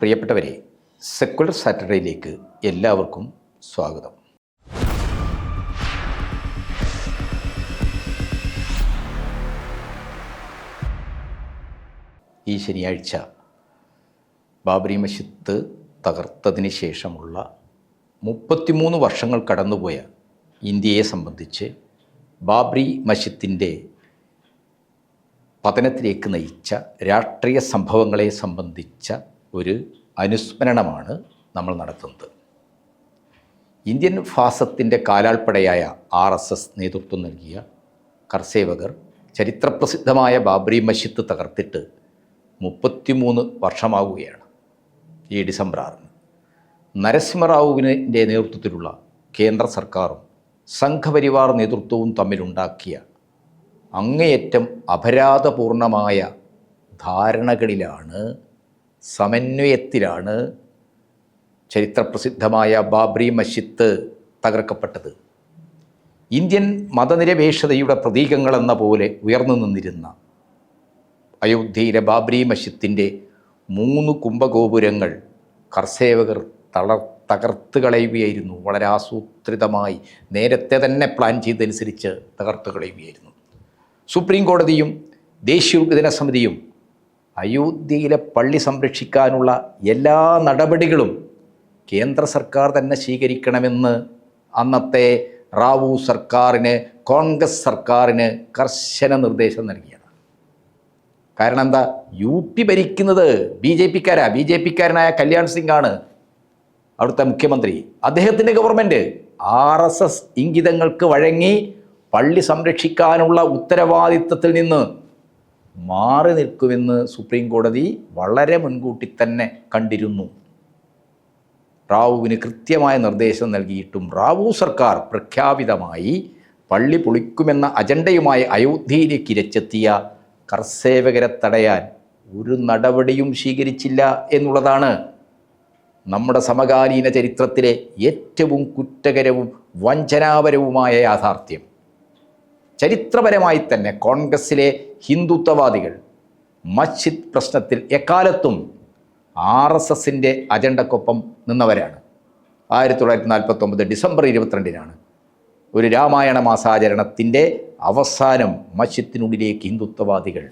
പ്രിയപ്പെട്ടവരെ സെക്കുലർ സാറ്റർഡേയിലേക്ക് എല്ലാവർക്കും സ്വാഗതം. ഈ ശനിയാഴ്ച ബാബരി മസ്ജിദ് തകർത്തതിന് ശേഷമുള്ള മുപ്പത്തിമൂന്ന് വർഷങ്ങൾ കടന്നുപോയ ഇന്ത്യയെ സംബന്ധിച്ച് ബാബരി മസ്ജിദിന്റെ പതനത്തിലേക്ക് നയിച്ച രാഷ്ട്രീയ സംഭവങ്ങളെ സംബന്ധിച്ച ഒരു അനുസ്മരണമാണ് നമ്മൾ നടത്തുന്നത്. ഇന്ത്യൻ ഫാസത്തിന്റെ കാലാൾപ്പടയായ ആർ എസ് എസ് നേതൃത്വം നൽകിയ കർസേവകർ ചരിത്രപ്രസിദ്ധമായ ബാബറി മസ്ജിദ് തകർത്തിട്ട് മുപ്പത്തിമൂന്ന് വർഷമാവുകയാണ് ഈ ഡിസംബർ ആറിന്. നരസിംഹറാവുവിന്റെ നേതൃത്വത്തിലുള്ള കേന്ദ്ര സർക്കാരും സംഘപരിവാർ നേതൃത്വവും തമ്മിലുണ്ടാക്കിയ അങ്ങേയറ്റം അപരാധപൂർണമായ ധാരണകളിലാണ് സമന്വയത്തിലാണ് ചരിത്രപ്രസിദ്ധമായ ബാബ്രി മസ്ജിദ് തകർക്കപ്പെട്ടത്. ഇന്ത്യൻ മതനിരപേക്ഷതയുടെ പ്രതീകങ്ങളെന്ന പോലെ ഉയർന്നു നിന്നിരുന്ന അയോധ്യയിലെ ബാബ്രി മസ്ജിദിന്റെ മൂന്ന് കുംഭഗോപുരങ്ങൾ കർസേവകർ തളർ തകർത്ത് കളയുകയായിരുന്നു. വളരെ ആസൂത്രിതമായി നേരത്തെ തന്നെ പ്ലാൻ ചെയ്തനുസരിച്ച് തകർത്ത് കളയുകയായിരുന്നു. സുപ്രീം കോടതിയും ദേശീയ വിഭജന സമിതിയും അയോധ്യയിലെ പള്ളി സംരക്ഷിക്കാനുള്ള എല്ലാ നടപടികളും കേന്ദ്ര സർക്കാർ തന്നെ സ്വീകരിക്കണമെന്ന് അന്നത്തെ റാവു സർക്കാരിന് കോൺഗ്രസ് സർക്കാരിന് കർശന നിർദ്ദേശം നൽകിയത്. കാരണം എന്താ? യു പി ഭരിക്കുന്നത് ബി ജെ പിക്കാരാ. ബി ജെ പിക്കാരനായ കല്യാൺ സിംഗ് ആണ് അവിടുത്തെ മുഖ്യമന്ത്രി. അദ്ദേഹത്തിന്റെ ഗവൺമെന്റ് ആർ എസ് എസ് ഇംഗിതങ്ങൾക്ക് വഴങ്ങി പള്ളി സംരക്ഷിക്കാനുള്ള ഉത്തരവാദിത്വത്തിൽ നിന്ന് മാറി നിൽക്കുമെന്ന് സുപ്രീം കോടതി വളരെ മുൻകൂട്ടി തന്നെ കണ്ടിരുന്നു. റാവുവിന് കൃത്യമായ നിർദ്ദേശം നൽകിയിട്ടും റാവു സർക്കാർ പ്രഖ്യാപിതമായി പള്ളി പൊളിക്കുമെന്ന അജണ്ടയുമായി അയോധ്യയിലേക്ക് ഇരച്ചെത്തിയ കർസേവകരെ തടയാൻ ഒരു നടപടിയും സ്വീകരിച്ചില്ല എന്നുള്ളതാണ് നമ്മുടെ സമകാലീന ചരിത്രത്തിലെ ഏറ്റവും കുറ്റകരവും വഞ്ചനാപരവുമായ യാഥാർത്ഥ്യം. ചരിത്രപരമായി തന്നെ കോൺഗ്രസ്സിലെ ഹിന്ദുത്വവാദികൾ മസ്ജിദ് പ്രശ്നത്തിൽ എക്കാലത്തും ആർ എസ് എസിന്റെ അജണ്ടക്കൊപ്പം നിന്നവരാണ്. ആയിരത്തി തൊള്ളായിരത്തി നാൽപ്പത്തൊമ്പത് ഡിസംബർ ഇരുപത്തിരണ്ടിനാണ് ഒരു രാമായണ മാസാചരണത്തിന്റെ അവസാനം മസ്ജിദിനുള്ളിലേക്ക് ഹിന്ദുത്വവാദികൾ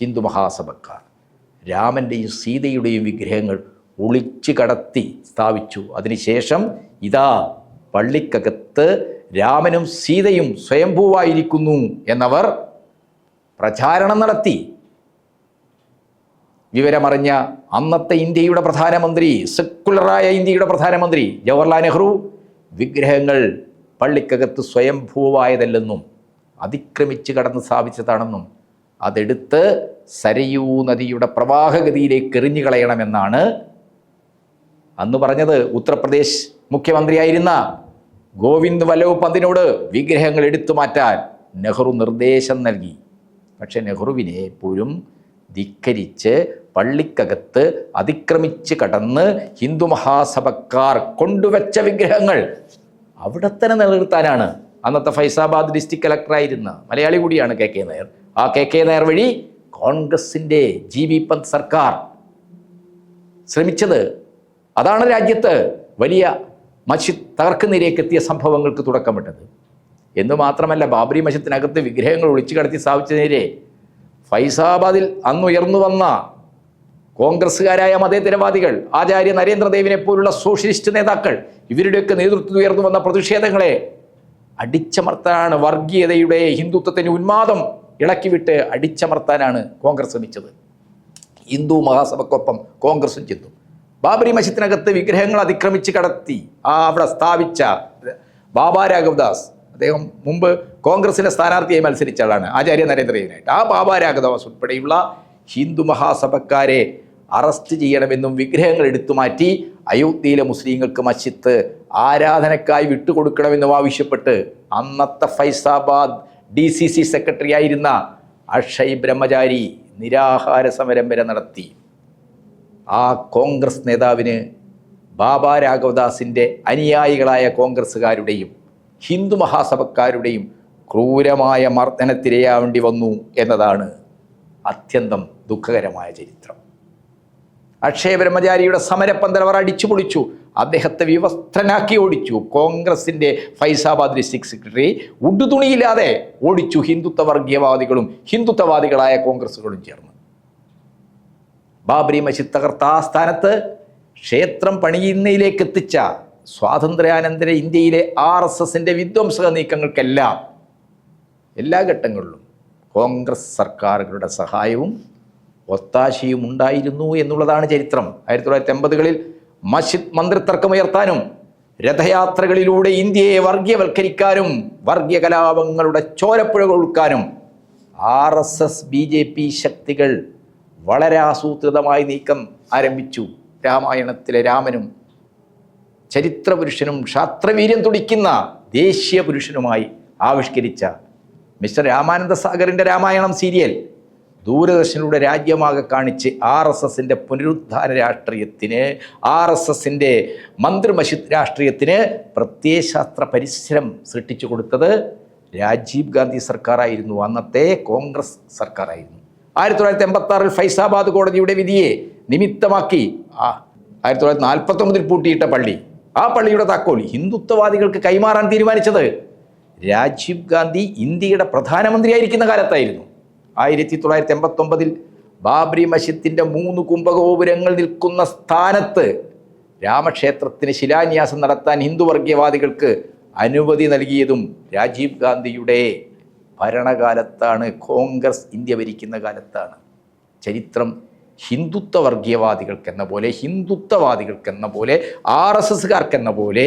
ഹിന്ദു മഹാസഭക്കാർ രാമന്റെയും സീതയുടെയും വിഗ്രഹങ്ങൾ ഒളിച്ചു കടത്തി സ്ഥാപിച്ചു. അതിനുശേഷം ഇതാ പള്ളിക്കകത്ത് രാമനും സീതയും സ്വയംഭൂവായിരിക്കുന്നു എന്നവർ പ്രചാരണം നടത്തി. വിവരമറിഞ്ഞ അന്നത്തെ ഇന്ത്യയുടെ പ്രധാനമന്ത്രി സെക്കുലറായ ഇന്ത്യയുടെ പ്രധാനമന്ത്രി ജവഹർലാൽ നെഹ്റു വിഗ്രഹങ്ങൾ പള്ളിക്കകത്ത് സ്വയംഭൂവായതല്ലെന്നും അതിക്രമിച്ച് കടന്ന് സ്ഥാപിച്ചതാണെന്നും അതെടുത്ത് സരയൂ നദിയുടെ പ്രവാഹഗതിയിലേക്ക് എറിഞ്ഞു കളയണമെന്നാണ് അന്ന് പറഞ്ഞത് ഉത്തർപ്രദേശ് മുഖ്യമന്ത്രിയായിരുന്ന ഗോവിന്ദ് വല്ലവ് പന്തിനോട് വിഗ്രഹങ്ങൾ എടുത്തു മാറ്റാൻ നെഹ്റു നിർദ്ദേശം നൽകി. പക്ഷെ നെഹ്റുവിനെ എപ്പോഴും ധിക്കരിച്ച് പള്ളിക്കകത്ത് അതിക്രമിച്ച് കടന്ന് ഹിന്ദു മഹാസഭക്കാർ കൊണ്ടുവച്ച വിഗ്രഹങ്ങൾ അവിടെ തന്നെ നിലനിർത്താനാണ്. അന്നത്തെ ഫൈസാബാദ് ഡിസ്ട്രിക്ട് കലക്ടറായിരുന്ന മലയാളി കൂടിയാണ് കെ കെ നായർ. ആ കെ കെ നായർ വഴി കോൺഗ്രസിന്റെ ജി വി പന്ത് സർക്കാർ ശ്രമിച്ചത്. അതാണ് രാജ്യത്ത് വലിയ മസ്ജിദ് തകർക്കുന്നതിലേക്ക് എത്തിയ സംഭവങ്ങൾക്ക് തുടക്കമിട്ടത്. എന്ന് മാത്രമല്ല ബാബരി മസ്ജിദിനകത്ത് വിഗ്രഹങ്ങൾ ഒളിച്ചു കടത്തി സ്ഥാപിച്ചതിനെതിരെ ഫൈസാബാദിൽ അന്നുയർന്നു വന്ന കോൺഗ്രസ്സുകാരായ മതേതരവാദികൾ ആചാര്യ നരേന്ദ്രദേവിനെ പോലുള്ള സോഷ്യലിസ്റ്റ് നേതാക്കൾ ഇവരുടെയൊക്കെ നേതൃത്വത്തിൽ ഉയർന്നു വന്ന പ്രതിഷേധങ്ങളെ അടിച്ചമർത്താനാണ് വർഗീയതയുടെ ഹിന്ദുത്വത്തിന് ഉന്മാദം ഇളക്കിവിട്ട് അടിച്ചമർത്താനാണ് കോൺഗ്രസ് ശ്രമിച്ചത്. ഹിന്ദു മഹാസഭയ്ക്കൊപ്പം കോൺഗ്രസും ചെന്നു. ബാബരി മസ്ജിദിനകത്ത് വിഗ്രഹങ്ങൾ അതിക്രമിച്ച് കടത്തി. ആ അവിടെ സ്ഥാപിച്ച ബാബ രാഘവദാസ്. അദ്ദേഹം മുമ്പ് കോൺഗ്രസിലെ സ്ഥാനാർത്ഥിയായി മത്സരിച്ച ആളാണ് ആചാര്യ നരേന്ദ്രദേവനായിട്ട് ആ ബാബ രാഘവദാസ് ഉൾപ്പെടെയുള്ള ഹിന്ദു മഹാസഭക്കാരെ അറസ്റ്റ് ചെയ്യണമെന്നും വിഗ്രഹങ്ങൾ എടുത്തു മാറ്റി അയോധ്യയിലെ മുസ്ലിങ്ങൾക്ക് മസ്ജിദ് ആരാധനക്കായി വിട്ടുകൊടുക്കണമെന്നും ആവശ്യപ്പെട്ട് അന്നത്തെ Faizabad D C C secretary ആയിരുന്ന അക്ഷയ് ബ്രഹ്മചാരി നിരാഹാര സമരം വരെ നടത്തി. ആ കോൺഗ്രസ് നേതാവിന് ബാബ രാഘവദാസിന്റെ അനുയായികളായ കോൺഗ്രസ്സുകാരുടെയും ഹിന്ദു മഹാസഭക്കാരുടെയും ക്രൂരമായ മർദ്ദനത്തിരയാവേണ്ടി വന്നു എന്നതാണ് അത്യന്തം ദുഃഖകരമായ ചരിത്രം. അക്ഷയ ബ്രഹ്മചാരിയുടെ സമരപ്പന്തൽ അവർ അടിച്ചു പൊളിച്ചു. അദ്ദേഹത്തെ വിവസ്ത്രനാക്കി ഓടിച്ചു. കോൺഗ്രസിന്റെ ഫൈസാബാദ് ഡിസ്ട്രിക്ട് സെക്രട്ടറി ഉടുതുണിയില്ലാതെ ഓടിച്ചു ഹിന്ദുത്വ വർഗീയവാദികളും ഹിന്ദുത്വവാദികളായ കോൺഗ്രസ്സുകളും ചേർന്ന്. ബാബരി മസ്ജിദ് തകർത്ത ആ സ്ഥാനത്ത് ക്ഷേത്രം പണിയുന്നതിലേക്ക് എത്തിച്ച സ്വാതന്ത്ര്യാനന്തര ഇന്ത്യയിലെ ആർ എസ് എസിന്റെ വിധ്വംസക നീക്കങ്ങൾക്കെല്ലാം എല്ലാ ഘട്ടങ്ങളിലും കോൺഗ്രസ് സർക്കാരുകളുടെ സഹായവും ഒത്താശയും ഉണ്ടായിരുന്നു എന്നുള്ളതാണ് ചരിത്രം. ആയിരത്തി തൊള്ളായിരത്തി എൺപതുകളിൽ മസ്ജിദ് മന്ത്രിത്തർക്കമുയർത്താനും രഥയാത്രകളിലൂടെ ഇന്ത്യയെ വർഗീയവൽക്കരിക്കാനും വർഗീയ കലാപങ്ങളുടെ ചോരപ്പുഴ കൊടുക്കാനും R S S B J P ശക്തികൾ വളരെ ആസൂത്രിതമായി നീക്കം ആരംഭിച്ചു. രാമായണത്തിലെ രാമനും ചരിത്രപുരുഷനും ക്ഷാത്രവീര്യം തുടിക്കുന്ന ദേശീയ പുരുഷനുമായി ആവിഷ്കരിച്ച മിസ്റ്റർ രാമാനന്ദ സാഗറിന്റെ രാമായണം സീരിയൽ ദൂരദർശനിലൂടെ രാജ്യമാകെ കാണിച്ച് ആർ എസ് എസിന്റെ പുനരുദ്ധാര രാഷ്ട്രീയത്തിന് ആർ എസ് എസിന്റെ മന്ത്രിമശി രാഷ്ട്രീയത്തിന് പ്രത്യയശാസ്ത്ര പരിസരം സൃഷ്ടിച്ചു കൊടുത്തത് രാജീവ് ഗാന്ധി സർക്കാരായിരുന്നു. അന്നത്തെ കോൺഗ്രസ് സർക്കാരായിരുന്നു. ആയിരത്തി തൊള്ളായിരത്തി എൺപത്തി ആറിൽ ഫൈസാബാദ് കോടതിയുടെ വിധിയെ നിമിത്തമാക്കി. ആ ആയിരത്തി തൊള്ളായിരത്തി നാൽപ്പത്തൊമ്പതിൽ പൂട്ടിയിട്ട പള്ളി. ആ പള്ളിയുടെ താക്കോൽ ഹിന്ദുത്വവാദികൾക്ക് കൈമാറാൻ തീരുമാനിച്ചത് രാജീവ് ഗാന്ധി ഇന്ത്യയുടെ പ്രധാനമന്ത്രിയായിരിക്കുന്ന കാലത്തായിരുന്നു. ആയിരത്തി തൊള്ളായിരത്തി എൺപത്തൊമ്പതിൽ ബാബരി മസ്ജിദിന്റെ മൂന്ന് കുംഭഗോപുരങ്ങൾ നിൽക്കുന്ന സ്ഥാനത്ത് രാമക്ഷേത്രത്തിന് ശിലാന്യാസം നടത്താൻ ഹിന്ദു വർഗീയവാദികൾക്ക് അനുമതി നൽകിയതും രാജീവ് ഗാന്ധിയുടെ ഭരണകാലത്താണ് കോൺഗ്രസ് ഇന്ത്യ ഭരിക്കുന്ന കാലത്താണ്. ചരിത്രം ഹിന്ദുത്വ വർഗീയവാദികൾക്കെന്ന പോലെ ഹിന്ദുത്വവാദികൾക്കെന്ന പോലെ ആർ എസ് എസ്സുകാർക്കെന്ന പോലെ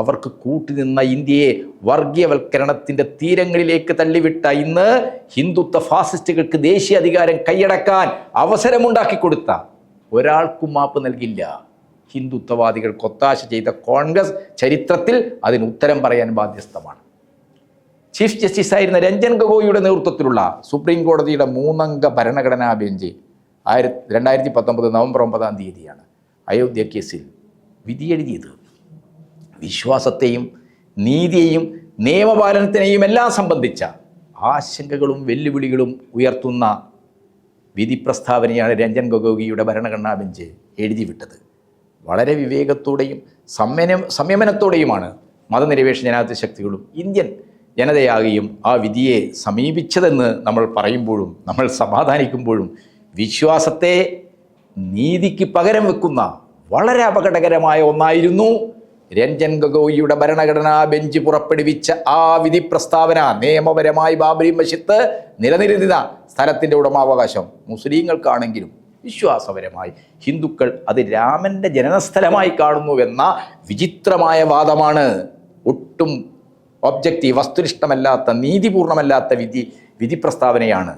അവർക്ക് കൂട്ടുനിന്ന ഇന്ത്യയെ വർഗീയവൽക്കരണത്തിന്റെ തീരങ്ങളിലേക്ക് തള്ളിവിട്ട ഇന്ന് ഹിന്ദുത്വ ഫാസിസ്റ്റുകൾക്ക് ദേശീയ അധികാരം കൈയടക്കാൻ അവസരമുണ്ടാക്കി കൊടുത്ത ഒരാൾക്കും മാപ്പ് നൽകില്ല. ഹിന്ദുത്വവാദികൾ കൊത്താശ ചെയ്ത കോൺഗ്രസ് ചരിത്രത്തിൽ അതിന് ഉത്തരം പറയാൻ ബാധ്യസ്ഥമാണ്. ചീഫ് ജസ്റ്റിസ് ആയിരുന്ന രഞ്ജൻ ഗൊഗോയിയുടെ നേതൃത്വത്തിലുള്ള സുപ്രീം കോടതിയുടെ മൂന്നംഗ ഭരണഘടനാ ബെഞ്ച് ആയിരത്തി രണ്ടായിരത്തി പത്തൊമ്പത് നവംബർ ഒമ്പതാം തീയതിയാണ് അയോധ്യ കേസിൽ വിധിയെഴുതിയത്. വിശ്വാസത്തെയും നീതിയെയും നിയമപാലനത്തിനെയും എല്ലാം സംബന്ധിച്ച ആശങ്കകളും വെല്ലുവിളികളും ഉയർത്തുന്ന വിധി പ്രസ്താവനയാണ് രഞ്ജൻ ഗൊഗോഗിയുടെ ഭരണഘടനാ ബെഞ്ച് എഴുതി വിട്ടത് വളരെ വിവേകത്തോടെയും സംയമനം സംയമനത്തോടെയുമാണ് മതനിരപേക്ഷ ജനാധിപത്യ ശക്തികളും ഇന്ത്യൻ ജനതയാകുകയും ആ വിധിയെ സമീപിച്ചതെന്ന് നമ്മൾ പറയുമ്പോഴും നമ്മൾ സമാധാനിക്കുമ്പോഴും വിശ്വാസത്തെ നീതിക്ക് പകരം വെക്കുന്ന വളരെ അപകടകരമായ ഒന്നായിരുന്നു രഞ്ജൻ ഗൊഗോയിയുടെ ഭരണഘടനാ ബെഞ്ച് പുറപ്പെടുവിച്ച ആ വിധി പ്രസ്താവന നിയമപരമായി ബാബരി മഷിത്ത് നിലനിരുന്ന സ്ഥലത്തിന്റെ ഉടമാവകാശം മുസ്ലിങ്ങൾക്കാണെങ്കിലും വിശ്വാസപരമായി. ഹിന്ദുക്കൾ അത് രാമന്റെ ജനനസ്ഥലമായി കാണുന്നുവെന്ന വിചിത്രമായ വാദമാണ്. ഒട്ടും ഒബ്ജക്റ്റീവ് വസ്തുനിഷ്ഠമല്ലാത്ത നീതിപൂർണമല്ലാത്ത വിധി വിധി പ്രസ്താവനയാണ്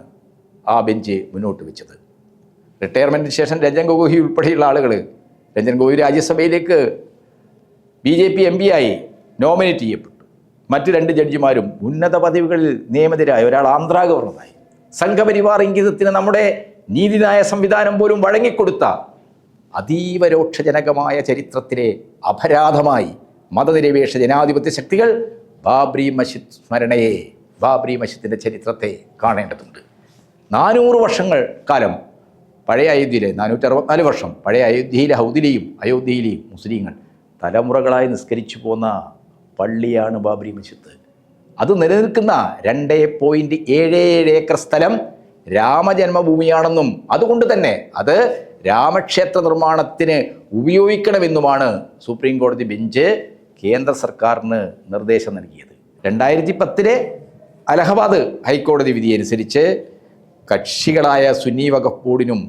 ആ ബെഞ്ച് മുന്നോട്ട് വെച്ചത്. റിട്ടയർമെന്റിന് ശേഷം രഞ്ജൻ ഗൊഗോയി ഉൾപ്പെടെയുള്ള ആളുകൾ രഞ്ജൻ ഗൊഗോയി രാജ്യസഭയിലേക്ക് B J P M P ആയി നോമിനേറ്റ് ചെയ്യപ്പെട്ടു. മറ്റ് രണ്ട് ജഡ്ജിമാരും ഉന്നത പദവികളിൽ നിയമിതരായ. ഒരാൾ ആന്ധ്ര ഗവർണറായി സംഘപരിവാർ ഇംഗിതത്തിന് നമ്മുടെ നീതിന്യായ സംവിധാനം പോലും വഴങ്ങിക്കൊടുത്ത അതീവ രോക്ഷജനകമായ ചരിത്രത്തിലെ അപരാധമായി മതനിരപേക്ഷ ജനാധിപത്യ ശക്തികൾ ബാബ്രി മസ്ജിദ് സ്മരണയെ ബാബ്രി മസ്ജിദിന്റെ ചരിത്രത്തെ കാണേണ്ടതുണ്ട്. നാനൂറ് വർഷങ്ങൾ കാലം പഴയ അയോധ്യയിലെ നാനൂറ്റി അറുപത്തിനാല് വർഷം പഴയ അയോധ്യയിലെ ഹൗദിലെയും അയോധ്യയിലെയും മുസ്ലിങ്ങൾ തലമുറകളായി നിസ്കരിച്ചു പോന്ന പള്ളിയാണ് ബാബ്രി മസ്ജിദ്. അത് നിലനിൽക്കുന്ന രണ്ട് പോയിന്റ് ഏഴ് ഏഴ് ഏക്കർ സ്ഥലം രാമജന്മഭൂമിയാണെന്നും അതുകൊണ്ട് തന്നെ അത് രാമക്ഷേത്ര നിർമ്മാണത്തിന് ഉപയോഗിക്കണമെന്നുമാണ് സുപ്രീം കോടതി ബെഞ്ച് കേന്ദ്ര സർക്കാരിന് നിർദ്ദേശം നൽകിയത്. രണ്ടായിരത്തി പത്തിലെ അലഹബാദ് ഹൈക്കോടതി വിധി അനുസരിച്ച് കക്ഷികളായ സുന്നി വഖഫ് ബോർഡിനും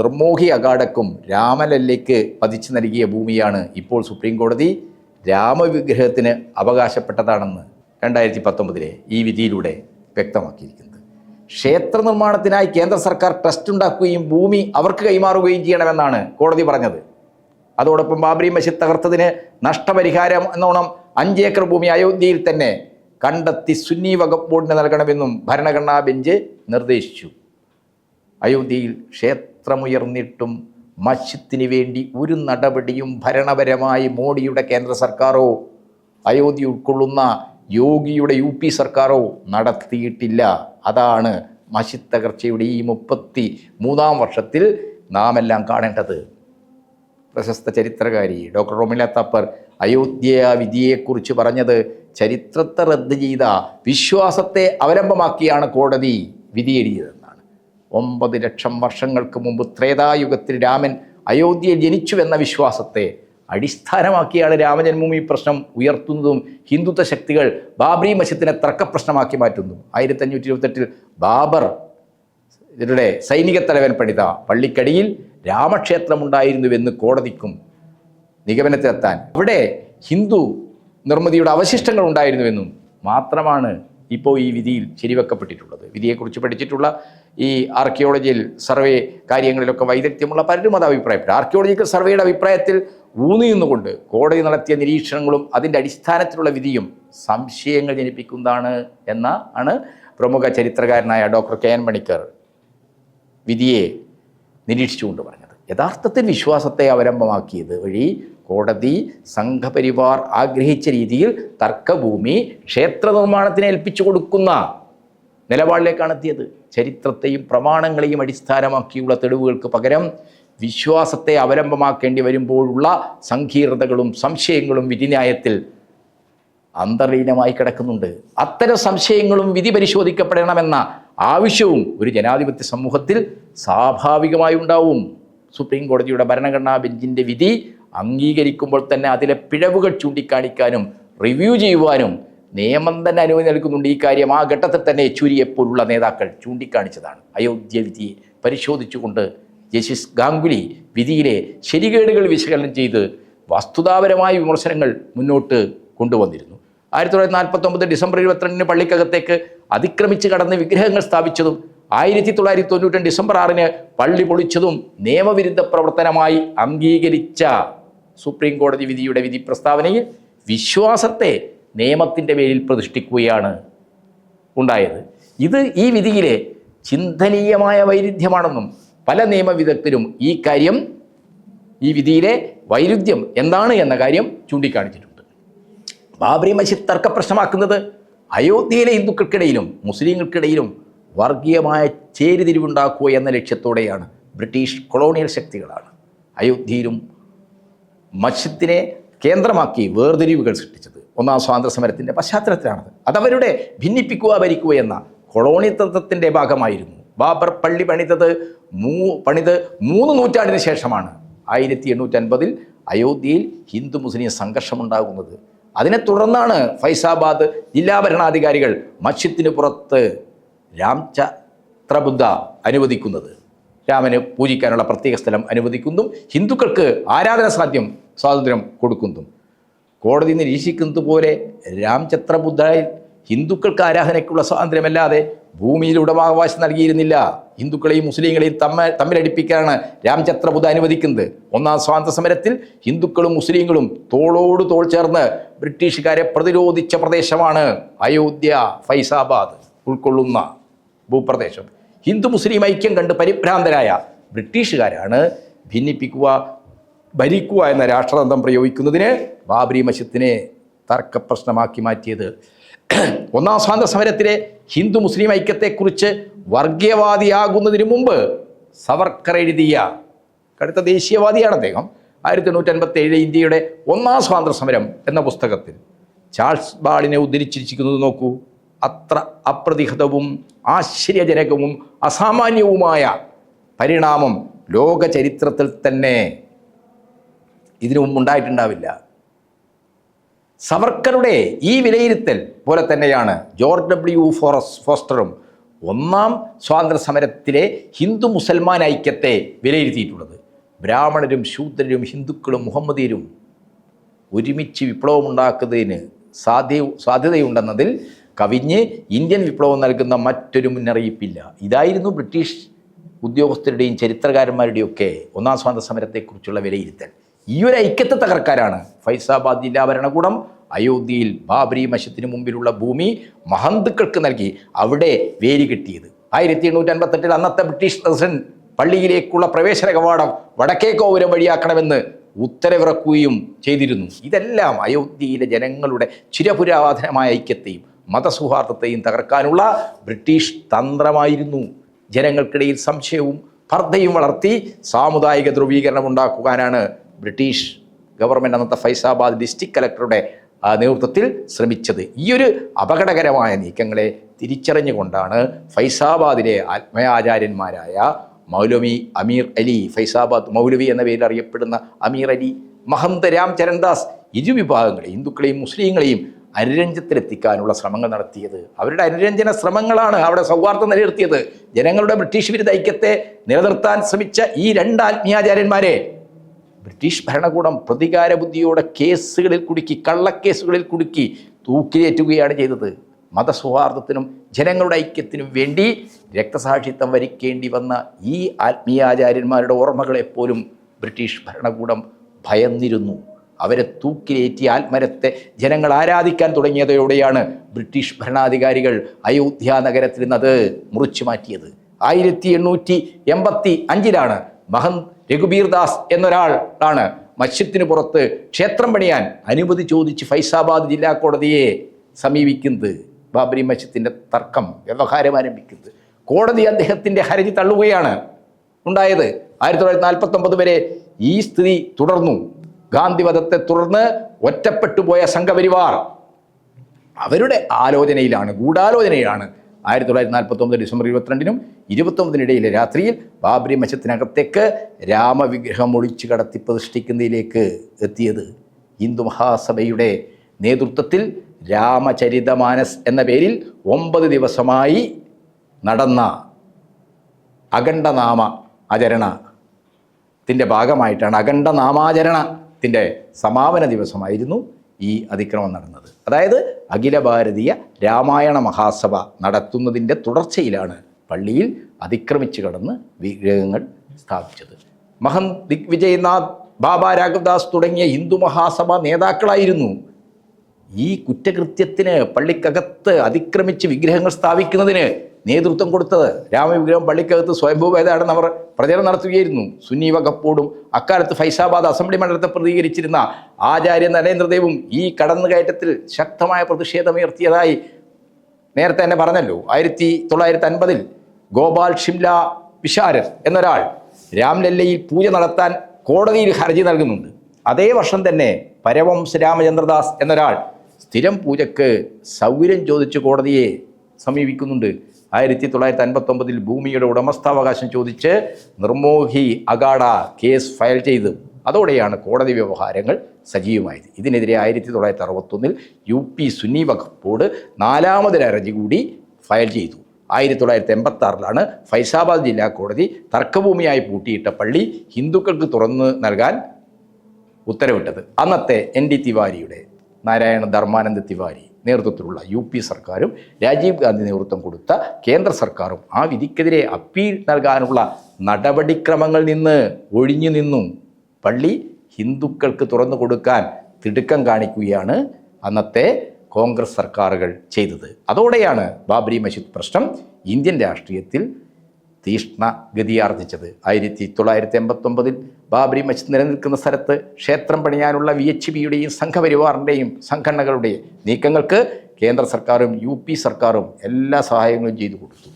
നിർമോഹി അഗാഡക്കും രാമലല്ലയ്ക്ക് പതിച്ചു നൽകിയ ഭൂമിയാണ് ഇപ്പോൾ സുപ്രീം കോടതി രാമവിഗ്രഹത്തിന് അവകാശപ്പെട്ടതാണെന്ന് രണ്ടായിരത്തി പത്തൊമ്പതിലെ ഈ വിധിയിലൂടെ വ്യക്തമാക്കിയിരിക്കുന്നത്. ക്ഷേത്ര നിർമ്മാണത്തിനായി കേന്ദ്ര സർക്കാർ ട്രസ്റ്റ് ഉണ്ടാക്കുകയും ഭൂമി അവർക്ക് കൈമാറുകയും ചെയ്യണമെന്നാണ് കോടതി പറഞ്ഞത്. അതോടൊപ്പം ബാബരി മസ്ജിദ് തകർത്തതിന് നഷ്ടപരിഹാരം എന്നോണം അഞ്ച് ഏക്കർ ഭൂമി അയോധ്യയിൽ തന്നെ കണ്ടെത്തി സുന്നി വകുപ്പ് ബോർഡിന് നൽകണമെന്നും ഭരണഘടനാ ബെഞ്ച് നിർദ്ദേശിച്ചു. അയോധ്യയിൽ ക്ഷേത്രമുയർന്നിട്ടും മസ്ജിദിന് വേണ്ടി ഒരു നടപടിയും ഭരണപരമായി മോഡിയുടെ കേന്ദ്ര സർക്കാരോ അയോധ്യ ഉൾക്കൊള്ളുന്ന യോഗിയുടെ യു പി സർക്കാരോ നടത്തിയിട്ടില്ല. അതാണ് മസ്ജിദ് തകർച്ചയുടെ ഈ മുപ്പത്തി മൂന്നാം വർഷത്തിൽ നാം എല്ലാം കാണേണ്ടത്. പ്രശസ്ത ചരിത്രകാരി ഡോക്ടർ റോമില തപ്പർ അയോധ്യ വിധിയെക്കുറിച്ച് പറഞ്ഞത് ചരിത്രത്തെ റദ്ദ് ചെയ്ത വിശ്വാസത്തെ അവലംബമാക്കിയാണ് കോടതി വിധി എഴുതിയതെന്നാണ് ഒമ്പത് ലക്ഷം വർഷങ്ങൾക്ക് മുമ്പ് ത്രേതായുഗത്തിൽ രാമൻ അയോധ്യയിൽ ജനിച്ചുവെന്ന വിശ്വാസത്തെ അടിസ്ഥാനമാക്കിയാണ് രാമജന്മഭൂമി പ്രശ്നം ഉയർത്തുന്നതും ഹിന്ദുത്വ ശക്തികൾ ബാബറി മസ്ജിദിനെ തർക്കപ്രശ്നമാക്കി മാറ്റുന്നതും. ആയിരത്തി അഞ്ഞൂറ്റി ഇരുപത്തെട്ടിൽ ബാബർ ഇവരുടെ സൈനിക തലവൻ പണിത പള്ളിക്കടിയിൽ രാമക്ഷേത്രമുണ്ടായിരുന്നുവെന്ന് കോടതിക്കും നിഗമനത്തിലെത്താൻ. അവിടെ ഹിന്ദു നിർമ്മിതിയുടെ അവശിഷ്ടങ്ങൾ ഉണ്ടായിരുന്നുവെന്നും മാത്രമാണ് ഇപ്പോൾ ഈ വിധിയിൽ ശരിവെക്കപ്പെട്ടിട്ടുള്ളത്. വിധിയെക്കുറിച്ച് പഠിച്ചിട്ടുള്ള ഈ ആർക്കിയോളജിയിൽ സർവേ കാര്യങ്ങളിലൊക്കെ വൈദഗ്ധ്യമുള്ള പലരും അത് അഭിപ്രായപ്പെട്ടു. ആർക്കിയോളജിക്കൽ സർവേയുടെ അഭിപ്രായത്തിൽ ഊന്നി നിന്നുകൊണ്ട് കോടതി നടത്തിയ നിരീക്ഷണങ്ങളും അതിന്റെ അടിസ്ഥാനത്തിലുള്ള വിധിയും സംശയങ്ങൾ ജനിപ്പിക്കുന്നതാണ് എന്ന ആണ് പ്രമുഖ ചരിത്രകാരനായ ഡോക്ടർ കെ എൻ മണിക്കർ വിധിയെ നിരീക്ഷിച്ചുകൊണ്ട് പറഞ്ഞത്. യഥാർത്ഥത്തിൽ വിശ്വാസത്തെ അവലംബമാക്കിയത് വഴി കോടതി സംഘപരിവാർ ആഗ്രഹിച്ച രീതിയിൽ തർക്കഭൂമി ക്ഷേത്ര നിർമ്മാണത്തിന് ഏൽപ്പിച്ചു കൊടുക്കുന്ന നിലപാടിലേക്കാണ് എത്തിയത്. ചരിത്രത്തെയും പ്രമാണങ്ങളെയും അടിസ്ഥാനമാക്കിയുള്ള തെളിവുകൾക്ക് പകരം വിശ്വാസത്തെ അവലംബമാക്കേണ്ടി വരുമ്പോഴുള്ള സങ്കീർണതകളും സംശയങ്ങളും വിധിന്യായത്തിൽ അന്തർലീനമായി കിടക്കുന്നുണ്ട്. അത്തരം സംശയങ്ങളും വിധി പരിശോധിക്കപ്പെടണമെന്ന ആവശ്യവും ഒരു ജനാധിപത്യ സമൂഹത്തിൽ സ്വാഭാവികമായി ഉണ്ടാവും സുപ്രീം കോടതിയുടെ ഭരണഘടനാ ബെഞ്ചിന്റെ വിധി അംഗീകരിക്കുമ്പോൾ തന്നെ അതിലെ പിഴവുകൾ ചൂണ്ടിക്കാണിക്കാനും റിവ്യൂ ചെയ്യുവാനും നിയമം തന്നെ അനുമതി നൽകുന്നുണ്ട് ഈ കാര്യം. ആ ഘട്ടത്തിൽ തന്നെ യെച്ചൂരിയെപ്പോലുള്ള നേതാക്കൾ ചൂണ്ടിക്കാണിച്ചതാണ്. അയോധ്യ വിധിയെ പരിശോധിച്ചുകൊണ്ട് ജസ്റ്റിസ് ഗാംഗുലി വിധിയിലെ ശരികേടുകൾ വിശകലനം ചെയ്ത് വസ്തുതാപരമായ വിമർശനങ്ങൾ മുന്നോട്ട് കൊണ്ടുവന്നിരുന്നു. ആയിരത്തി തൊള്ളായിരത്തി നാൽപ്പത്തൊമ്പത് ഡിസംബർ ഇരുപത്തിരണ്ടിന് പള്ളിക്കകത്തേക്ക് അതിക്രമിച്ച് കടന്ന് വിഗ്രഹങ്ങൾ സ്ഥാപിച്ചതും ആയിരത്തി തൊള്ളായിരത്തി തൊണ്ണൂറ്റി ഡിസംബർ ആറിന് പള്ളി പൊളിച്ചതും നിയമവിരുദ്ധ പ്രവർത്തനമായി അംഗീകരിച്ച സുപ്രീം കോടതി വിധിയുടെ വിധി പ്രസ്താവനയിൽ വിശ്വാസത്തെ നിയമത്തിന്റെ പേരിൽ പ്രതിഷ്ഠിക്കുകയാണ് ഉണ്ടായത്. ഇത് ഈ വിധിയിലെ ചിന്തനീയമായ വൈരുദ്ധ്യമാണെന്നും പല നിയമവിദഗ്ധരും ഈ കാര്യം ഈ വിധിയിലെ വൈരുദ്ധ്യം എന്താണ് എന്ന കാര്യം ചൂണ്ടിക്കാണിച്ചിട്ടുണ്ട്. ബാബറി മസ്ജിദ് തർക്ക പ്രശ്നമാക്കുന്നത് അയോധ്യയിലെ ഹിന്ദുക്കൾക്കിടയിലും മുസ്ലിങ്ങൾക്കിടയിലും വർഗീയമായ ചേരിതിരിവുണ്ടാക്കുക എന്ന ലക്ഷ്യത്തോടെയാണ് ബ്രിട്ടീഷ് കൊളോണിയൽ ശക്തികളാണ് അയോധ്യയിലും മസ്ജിദിനെ കേന്ദ്രമാക്കി വേർതിരിവുകൾ സൃഷ്ടിച്ചത്. ഒന്നാം സ്വാതന്ത്ര്യ സമരത്തിന്റെ പശ്ചാത്തലത്തിലാണത്. അതവരുടെ ഭിന്നിപ്പിക്കുക ഭരിക്കുക എന്ന കൊളോണിയൽ തത്വത്തിന്റെ ഭാഗമായിരുന്നു. ബാബർ പള്ളി പണിതത് മൂ പണിത് മൂന്ന് നൂറ്റാണ്ടിന് ശേഷമാണ്. ആയിരത്തി എണ്ണൂറ്റി അൻപതിൽ അയോധ്യയിൽ ഹിന്ദു മുസ്ലിം സംഘർഷമുണ്ടാകുന്നത്. അതിനെ തുടർന്നാണ് ഫൈസാബാദ് ജില്ലാ ഭരണാധികാരികൾ മസ്ജിദിന് പുറത്ത് രാംചത്രബുദ്ധ അനുവദിക്കുന്നത്. രാമന് പൂജിക്കാനുള്ള പ്രത്യേക സ്ഥലം അനുവദിക്കുന്നതും ഹിന്ദുക്കൾക്ക് ആരാധന സാധ്യം സ്വാതന്ത്ര്യം കൊടുക്കുന്നതും. കോടതി നിരീക്ഷിക്കുന്നത് പോലെ രാംചത്രബുദ്ധയിൽ ഹിന്ദുക്കൾക്ക് ആരാധനയ്ക്കുള്ള സ്വാതന്ത്ര്യമല്ലാതെ ഭൂമിയിൽ ഉടമാവകാശം നൽകിയിരുന്നില്ല. ഹിന്ദുക്കളെയും മുസ്ലിങ്ങളെയും തമ്മ തമ്മിലടിപ്പിക്കാനാണ് രാംചത്രബുദ്ധ അനുവദിക്കുന്നത്. ഒന്നാം സ്വാതന്ത്ര്യ സമരത്തിൽ ഹിന്ദുക്കളും മുസ്ലിങ്ങളും തോളോട് തോൾ ചേർന്ന് ബ്രിട്ടീഷുകാരെ പ്രതിരോധിച്ച പ്രദേശമാണ് അയോധ്യ ഫൈസാബാദ്. ഉൾക്കൊള്ളുന്ന ഭൂപ്രദേശം. ഹിന്ദു മുസ്ലിം ഐക്യം കണ്ട് പരിഭ്രാന്തരായ ബ്രിട്ടീഷുകാരാണ് ഭിന്നിപ്പിക്കുക ഭരിക്കുക എന്ന രാഷ്ട്രതന്ത്രം പ്രയോഗിക്കുന്നതിന് ബാബരി മസ്ജിദിനെ തർക്കപ്രശ്നമാക്കി മാറ്റിയത്. ഒന്നാം സ്വാതന്ത്ര്യ സമരത്തിലെ ഹിന്ദു മുസ്ലിം ഐക്യത്തെക്കുറിച്ച് വർഗീയവാദിയാകുന്നതിന് മുമ്പ് സവർക്കർ എഴുതിയ കടുത്ത ദേശീയവാദിയാണ് അദ്ദേഹം ആയിരത്തി എണ്ണൂറ്റി അൻപത്തി ഏഴ് ഇന്ത്യയുടെ ഒന്നാം സ്വാതന്ത്ര്യ സമരം എന്ന പുസ്തകത്തിൽ. ചാൾസ് ബാളിനെ ഉദ്ധരിച്ചിരിക്കുന്നത് നോക്കൂ. അത്ര അപ്രതിഹതവും ആശ്ചര്യജനകവും അസാമാന്യവുമായ പരിണാമം ലോക ചരിത്രത്തിൽ തന്നെ ഇതിനു മുമ്പ് ഉണ്ടായിട്ടുണ്ടാവില്ല സവർക്കറുടെ ഈ വിലയിരുത്തൽ പോലെ തന്നെയാണ് ജോർജ് ഡബ്ല്യു ഫോറസ് ഫോസ്റ്ററും ഒന്നാം സ്വാതന്ത്ര്യ സമരത്തിലെ ഹിന്ദു മുസൽമാൻ ഐക്യത്തെ വിലയിരുത്തിയിട്ടുള്ളത്. ബ്രാഹ്മണരും ശൂദ്രരും ഹിന്ദുക്കളും മുഹമ്മദീരും ഒരുമിച്ച് വിപ്ലവമുണ്ടാക്കുന്നതിന് സാധ്യ സാധ്യതയുണ്ടെന്നതിൽ കവിഞ്ഞ് ഇന്ത്യൻ വിപ്ലവം നൽകുന്ന മറ്റൊരു മുന്നറിയിപ്പില്ല. ഇതായിരുന്നു ബ്രിട്ടീഷ് ഉദ്യോഗസ്ഥരുടെയും ചരിത്രകാരന്മാരുടെയും ഒക്കെ ഒന്നാം സ്വാതന്ത്ര്യ സമരത്തെക്കുറിച്ചുള്ള വിലയിരുത്തൽ. ഈ ഒരു ഐക്യത്തെ തകർക്കാനാണ് ഫൈസാബാദ് ജില്ലാ ഭരണകൂടം അയോധ്യയിൽ ബാബരി മസ്ജിദിന് മുമ്പിലുള്ള ഭൂമി മഹന്തുക്കൾക്ക് നൽകി അവിടെ വേലി കെട്ടിയത്. ആയിരത്തി എണ്ണൂറ്റി അൻപത്തെട്ടിൽ അന്നത്തെ ബ്രിട്ടീഷ് പ്രസിഡന്റ് പള്ളിയിലേക്കുള്ള പ്രവേശന കവാടം വടക്കേ കോപുരം വഴിയാക്കണമെന്ന് ഉത്തരവിറക്കുകയും ചെയ്തിരുന്നു. ഇതെല്ലാം അയോധ്യയിലെ ജനങ്ങളുടെ ചിരപുരാധനമായ ഐക്യത്തെയും മതസൗഹാർദ്ദത്തെയും തകർക്കാനുള്ള ബ്രിട്ടീഷ് തന്ത്രമായിരുന്നു. ജനങ്ങൾക്കിടയിൽ സംശയവും സ്പർദ്ധയും വളർത്തി സാമുദായിക ധ്രുവീകരണം ഉണ്ടാക്കുവാനാണ് ബ്രിട്ടീഷ് ഗവൺമെന്റ് അന്നത്തെ ഫൈസാബാദ് ഡിസ്ട്രിക്ട് കലക്ടറുടെ നേതൃത്വത്തിൽ ശ്രമിച്ചത്. ഈ ഒരു അപകടകരമായ നീക്കങ്ങളെ തിരിച്ചറിഞ്ഞുകൊണ്ടാണ് ഫൈസാബാദിലെ ആത്മയാചാര്യന്മാരായ മൗലവി അമീർ അലി ഫൈസാബാദ് മൗലവി എന്ന പേരിൽ അറിയപ്പെടുന്ന അമീർ അലി മഹന്ത് രാം ചരൺദാസ് ഇരുവിഭാഗങ്ങളെയും ഹിന്ദുക്കളെയും മുസ്ലിങ്ങളെയും അനുരഞ്ജത്തിലെത്തിക്കാനുള്ള ശ്രമങ്ങൾ നടത്തിയത്. അവരുടെ അനുരഞ്ജന ശ്രമങ്ങളാണ് അവിടെ സൗഹാർദ്ദം നിലനിർത്തിയത്. ജനങ്ങളുടെ ബ്രിട്ടീഷ് വിരുദ്ധ ഐക്യത്തെ നിലനിർത്താൻ ശ്രമിച്ച ഈ രണ്ട് ആത്മീയാചാര്യന്മാരെ ബ്രിട്ടീഷ് ഭരണകൂടം പ്രതികാര ബുദ്ധിയോടെ കേസുകളിൽ കുടുക്കി കള്ളക്കേസുകളിൽ കുടുക്കി തൂക്കിലേറ്റുകയാണ് ചെയ്തത്. മതസൗഹാർദ്ദത്തിനും ജനങ്ങളുടെ ഐക്യത്തിനും വേണ്ടി രക്തസാക്ഷിത്വം വരിക്കേണ്ടി വന്ന ഈ ആത്മീയാചാര്യന്മാരുടെ ഓർമ്മകളെപ്പോലും ബ്രിട്ടീഷ് ഭരണകൂടം ഭയന്നിരുന്നു. അവരെ തൂക്കിലേറ്റി ആത്മരത്തെ ജനങ്ങൾ ആരാധിക്കാൻ തുടങ്ങിയതോടെയാണ് ബ്രിട്ടീഷ് ഭരണാധികാരികൾ അയോധ്യ നഗരത്തിൽ നിന്നത് മുറിച്ചു മാറ്റിയത്. ആയിരത്തി എണ്ണൂറ്റി എൺപത്തി അഞ്ചിലാണ് മഹന്ത് രഘുബീർ ദാസ് എന്നൊരാൾ ആണ് മസ്ജിദിന് പുറത്ത് ക്ഷേത്രം പണിയാൻ അനുമതി ചോദിച്ച് ഫൈസാബാദ് ജില്ലാ കോടതിയെ സമീപിക്കുന്നത് ബാബരി മസ്ജിദിന്റെ തർക്കം വ്യവഹാരം ആരംഭിക്കുന്നത്. കോടതി അദ്ദേഹത്തിന്റെ ഹർജി തള്ളുകയാണ് ഉണ്ടായത്. ആയിരത്തി തൊള്ളായിരത്തി നാൽപ്പത്തൊമ്പത് വരെ ഈ സ്ഥിതി തുടർന്നു. ഗാന്ധിവധത്തെ തുടർന്ന് ഒറ്റപ്പെട്ടുപോയ സംഘപരിവാർ അവരുടെ ആലോചനയിലാണ് ഗൂഢാലോചനയിലാണ് ആയിരത്തി തൊള്ളായിരത്തി നാൽപ്പത്തി ഒമ്പത് ഡിസംബർ ഇരുപത്തിരണ്ടിനും ഇരുപത്തൊമ്പതിനിടയിലെ രാത്രിയിൽ ബാബരി മശത്തിനകത്തേക്ക് രാമവിഗ്രഹം ഒളിച്ചു കടത്തി പ്രതിഷ്ഠിക്കുന്നതിലേക്ക് എത്തിയത് ഹിന്ദു മഹാസഭയുടെ നേതൃത്വത്തിൽ രാമചരിതമാനസ് എന്ന പേരിൽ ഒമ്പത് ദിവസമായി നടന്ന അഖണ്ഡനാമ ആചരണത്തിന്റെ ഭാഗമായിട്ടാണ് അഖണ്ഡനാമാചരണത്തിന്റെ സമാപന ദിവസമായിരുന്നു. ഈ അതിക്രമം നടന്നത്. അതായത് അഖില ഭാരതീയ രാമായണ മഹാസഭ നടത്തുന്നതിന്റെ തുടർച്ചയിലാണ് പള്ളിയിൽ അതിക്രമിച്ചു കടന്ന് വിഗ്രഹങ്ങൾ സ്ഥാപിച്ചത്. മഹൻ ദിഗ്വിജയനാഥ് ബാബ രാഘവദാസ് തുടങ്ങിയ ഹിന്ദു മഹാസഭ നേതാക്കളായിരുന്നു ഈ കുറ്റകൃത്യത്തിന് പള്ളിക്കകത്ത് അതിക്രമിച്ച് വിഗ്രഹങ്ങൾ സ്ഥാപിക്കുന്നതിന് നേതൃത്വം കൊടുത്തത്. രാമവിഗ്രഹം പള്ളിക്കകത്ത് സ്വയംഭൂവേദാണെന്ന് അവർ പ്രചരണം നടത്തുകയായിരുന്നു. സുന്നി വകപ്പോടും അക്കാലത്ത് ഫൈസാബാദ് അസംബ്ലി മണ്ഡലത്തെ പ്രതികരിച്ചിരുന്ന ആചാര്യ നരേന്ദ്രദേവും ഈ കടന്നുകയറ്റത്തിൽ ശക്തമായ പ്രതിഷേധമുയർത്തിയതായി നേരത്തെ തന്നെ പറഞ്ഞല്ലോ. ആയിരത്തി തൊള്ളായിരത്തി അൻപതിൽ ഗോപാൽ ഷിംല വിശാരർ എന്നൊരാൾ രാംലല്ലയിൽ പൂജ നടത്താൻ കോടതിയിൽ ഹർജി നൽകുന്നുണ്ട്. അതേ വർഷം തന്നെ പരവംശ രാമചന്ദ്രദാസ് എന്നൊരാൾ സ്ഥിരം പൂജക്ക് സൗകര്യം ചോദിച്ച് കോടതിയെ സമീപിക്കുന്നുണ്ട്. ആയിരത്തി തൊള്ളായിരത്തി അൻപത്തൊമ്പതിൽ ഭൂമിയുടെ ഉടമസ്ഥാവകാശം ചോദിച്ച് നിർമോഹി അഗാഡ കേസ് ഫയൽ ചെയ്തു. അതോടെയാണ് കോടതി വ്യവഹാരങ്ങൾ സജീവമായത്. ഇതിനെതിരെ ആയിരത്തി തൊള്ളായിരത്തി അറുപത്തൊന്നിൽ U P Sunni Waqf board നാലാമതൊരു ഹർജി കൂടി ഫയൽ ചെയ്തു. ആയിരത്തി തൊള്ളായിരത്തി എൺപത്തി ആറിലാണ് ഫൈസാബാദ് ജില്ലാ കോടതി തർക്കഭൂമിയായി പൂട്ടിയിട്ട പള്ളി ഹിന്ദുക്കൾക്ക് തുറന്നു നൽകാൻ ഉത്തരവിട്ടത്. അന്നത്തെ എൻ ഡി തിവാരിയുടെ നാരായണ ധർമാനന്ദ തിവാരി. നേതൃത്വത്തിലുള്ള യു പി സർക്കാരും രാജീവ് ഗാന്ധി നേതൃത്വം കൊടുത്ത കേന്ദ്ര സർക്കാരും ആ വിധിക്കെതിരെ അപ്പീൽ നൽകാനുള്ള നടപടിക്രമങ്ങളിൽ നിന്ന് ഒഴിഞ്ഞു നിന്നു. പള്ളി ഹിന്ദുക്കൾക്ക് തുറന്നു കൊടുക്കാൻ തിടുക്കം കാണിക്കുകയാണ് അന്നത്തെ കോൺഗ്രസ് സർക്കാരുകൾ ചെയ്തത്. അതോടെയാണ് ബാബരി മസ്ജിദ് പ്രശ്നം ഇന്ത്യൻ രാഷ്ട്രീയത്തിൽ തീഷ്ണ ഗതിയാർജിച്ചത് ആയിരത്തി തൊള്ളായിരത്തി എൺപത്തൊമ്പതിൽ ബാബരി മസ്ജിദ് നിലനിൽക്കുന്ന സ്ഥലത്ത് ക്ഷേത്രം പണിയാനുള്ള വി എച്ച് പിയുടെയും സംഘപരിവാറിന്റെയും സംഘടനകളുടെയും നീക്കങ്ങൾക്ക് കേന്ദ്ര സർക്കാരും യു പി സർക്കാരും എല്ലാ സഹായങ്ങളും ചെയ്തു കൊടുത്തു.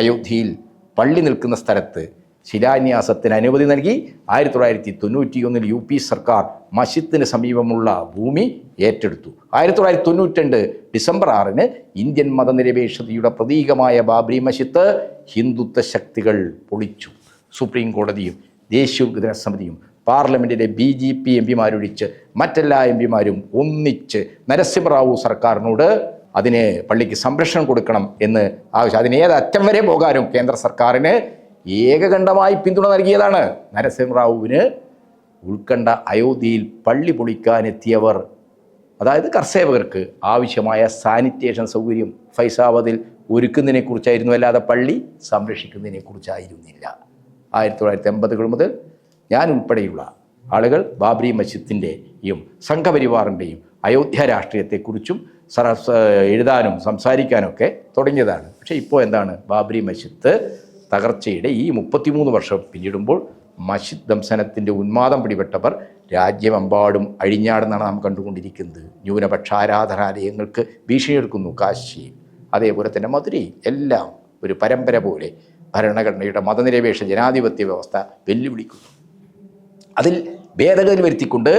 അയോധ്യയിൽ പള്ളി നിൽക്കുന്ന സ്ഥലത്ത് ശിലാന്യാസത്തിന് അനുമതി നൽകി ആയിരത്തി തൊള്ളായിരത്തി തൊണ്ണൂറ്റിയൊന്നിൽ യു പി സർക്കാർ മസ്ജിദിന് സമീപമുള്ള ഭൂമി ഏറ്റെടുത്തു. ആയിരത്തി തൊള്ളായിരത്തി തൊണ്ണൂറ്റിരണ്ട് ഡിസംബർ ആറിന് ഇന്ത്യൻ മതനിരപേക്ഷതയുടെ പ്രതീകമായ ബാബരി മസ്ജിദ് ഹിന്ദുത്വ ശക്തികൾ പൊളിച്ചു. സുപ്രീം കോടതിയും ദേശീയ വികസന സമിതിയും പാർലമെന്റിലെ ബി ജെ പി എം പിമാരൊഴിച്ച് മറ്റെല്ലാ എം പിമാരും ഒന്നിച്ച് നരസിംഹറാവു സർക്കാരിനോട് അതിന് പള്ളിക്ക് സംരക്ഷണം കൊടുക്കണം എന്ന് ആവശ്യം. ഏത് അറ്റം വരെ പോകാനും കേന്ദ്ര സർക്കാരിന് ഏകകണ്ഠമായി പിന്തുണ നൽകിയതാണ് നരസിംഹറാവുവിന് ഉൾക്കണ്ട അയോധ്യയിൽ പള്ളി പൊളിക്കാനെത്തിയവർ അതായത് കർഷകർക്ക് ആവശ്യമായ സാനിറ്റേഷൻ സൗകര്യം ഫൈസാബാദിൽ ഒരുക്കുന്നതിനെക്കുറിച്ചായിരുന്നു അല്ലാതെ പള്ളി സംരക്ഷിക്കുന്നതിനെക്കുറിച്ചായിരുന്നില്ല. ആയിരത്തി തൊള്ളായിരത്തി എൺപതുകൾ മുതൽ ഞാൻ ഉൾപ്പെടെയുള്ള ആളുകൾ ബാബരി മസ്ജിദിന്റെയും സംഘപരിവാറിന്റെയും അയോധ്യ രാഷ്ട്രീയത്തെക്കുറിച്ചും സറ- എഴുതാനും സംസാരിക്കാനൊക്കെ തുടങ്ങിയതാണ്. പക്ഷേ ഇപ്പോൾ എന്താണ്? ബാബരി മസ്ജിദ് തകർച്ചയുടെ ഈ മുപ്പത്തിമൂന്ന് വർഷം പിന്നിടുമ്പോൾ മസ്ജിദ് ദംസനത്തിന്റെ ഉന്മാദം പിടിപെട്ടവർ രാജ്യമെമ്പാടും അഴിഞ്ഞാടെന്നാണ് നാം കണ്ടുകൊണ്ടിരിക്കുന്നത്. ന്യൂനപക്ഷ ആരാധനാലയങ്ങൾക്ക് ഭീഷണിയെടുക്കുന്നു കാശി അതേപോലെ തന്നെ മധുരയും എല്ലാം ഒരു പരമ്പര പോലെ ഭരണഘടനയുടെ മതനിരപേക്ഷ ജനാധിപത്യ വ്യവസ്ഥ വെല്ലുവിളിക്കുന്നു. അതിൽ ഭേദഗതി വരുത്തിക്കൊണ്ട്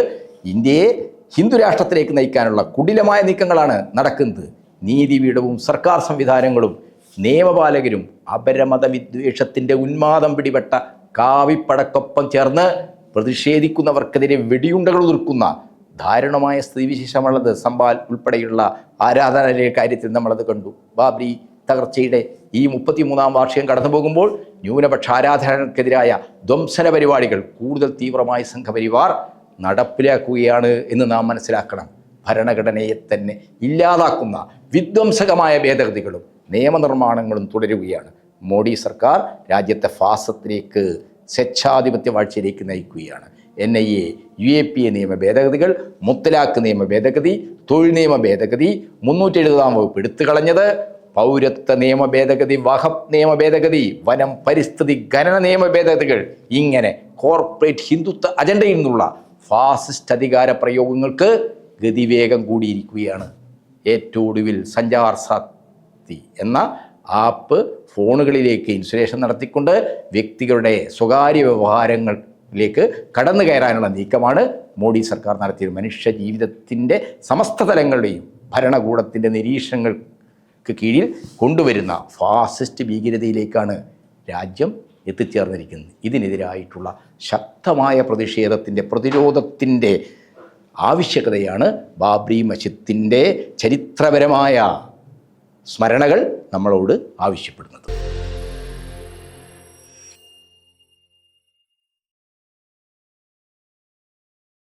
ഇന്ത്യയെ ഹിന്ദു രാഷ്ട്രത്തിലേക്ക് നയിക്കാനുള്ള കുടിലമായ നീക്കങ്ങളാണ് നടക്കുന്നത്. നീതിപീഠവും സർക്കാർ സംവിധാനങ്ങളും നിയമപാലകരും അപരമത വിദ്വേഷത്തിന്റെ ഉന്മാദം പിടിപെട്ട കാവിപ്പടക്കൊപ്പം ചേർന്ന് പ്രതിഷേധിക്കുന്നവർക്കെതിരെ വെടിയുണ്ടകൾ ഉതിർക്കുന്ന ദാരുണമായ സ്ഥിതിവിശേഷമുള്ളത് സംബാൽ ഉൾപ്പെടെയുള്ള ആരാധനാലയ കാര്യത്തിൽ നമ്മളത് കണ്ടു. ബാബ്രി തകർച്ചയുടെ ഈ മുപ്പത്തിമൂന്നാം വാർഷികം കടന്നു പോകുമ്പോൾ ന്യൂനപക്ഷ ആരാധനകൾക്കെതിരായ ധ്വംസന പരിപാടികൾ കൂടുതൽ തീവ്രമായി സംഘപരിവാർ നടപ്പിലാക്കുകയാണ് എന്ന് നാം മനസ്സിലാക്കണം. ഭരണഘടനയെ തന്നെ ഇല്ലാതാക്കുന്ന വിധ്വംസകമായ ഭേദഗതികളും നിയമനിർമ്മാണങ്ങളും തുടരുകയാണ്. മോഡി സർക്കാർ രാജ്യത്തെ ഫാസത്തിലേക്ക് സ്വച്ഛാധിപത്യ വാഴ്ചയിലേക്ക് നയിക്കുകയാണ്. N I A U A P A നിയമ ഭേദഗതികൾ മുത്തലാഖ് നിയമ ഭേദഗതി തൊഴിൽ നിയമ ഭേദഗതി മുന്നൂറ്റി എഴുപതാം വകുപ്പ് എടുത്തു കളഞ്ഞത് പൗരത്വ നിയമ ഭേദഗതി വഹബ് നിയമ ഭേദഗതി വനം പരിസ്ഥിതി ഖനന നിയമ ഭേദഗതികൾ ഇങ്ങനെ കോർപ്പറേറ്റ് ഹിന്ദുത്വ അജണ്ടയിൽ നിന്നുള്ള ഫാസിസ്റ്റ് അധികാര പ്രയോഗങ്ങൾക്ക് ഗതിവേഗം കൂടിയിരിക്കുകയാണ്. ഏറ്റവും ഒടുവിൽ സഞ്ചാർ സാത്തി എന്ന ആപ്പ് ഫോണുകളിലേക്ക് ഇൻസുലേഷൻ നടത്തിക്കൊണ്ട് വ്യക്തികളുടെ സ്വകാര്യ വ്യവഹാരങ്ങളിലേക്ക് കടന്നു കയറാനുള്ള നീക്കമാണ് മോഡി സർക്കാർ നടത്തിയത്. മനുഷ്യ ജീവിതത്തിന്റെ സമസ്ത തലങ്ങളുടെയും ഭരണകൂടത്തിന്റെ നിരീക്ഷണങ്ങൾക്ക് കീഴിൽ കൊണ്ടുവരുന്ന ഫാസിസ്റ്റ് ഭീകരതയിലേക്കാണ് രാജ്യം എത്തിച്ചേർന്നിരിക്കുന്നത്. ഇതിനെതിരായിട്ടുള്ള ശക്തമായ പ്രതിഷേധത്തിന്റെ പ്രതിരോധത്തിന്റെ ആവശ്യകതയാണ് ബാബ്രി മസ്ജിദിന്റെ ചരിത്രപരമായ സ്മരണകൾ നമ്മളോട് ആവശ്യപ്പെടുന്നത്.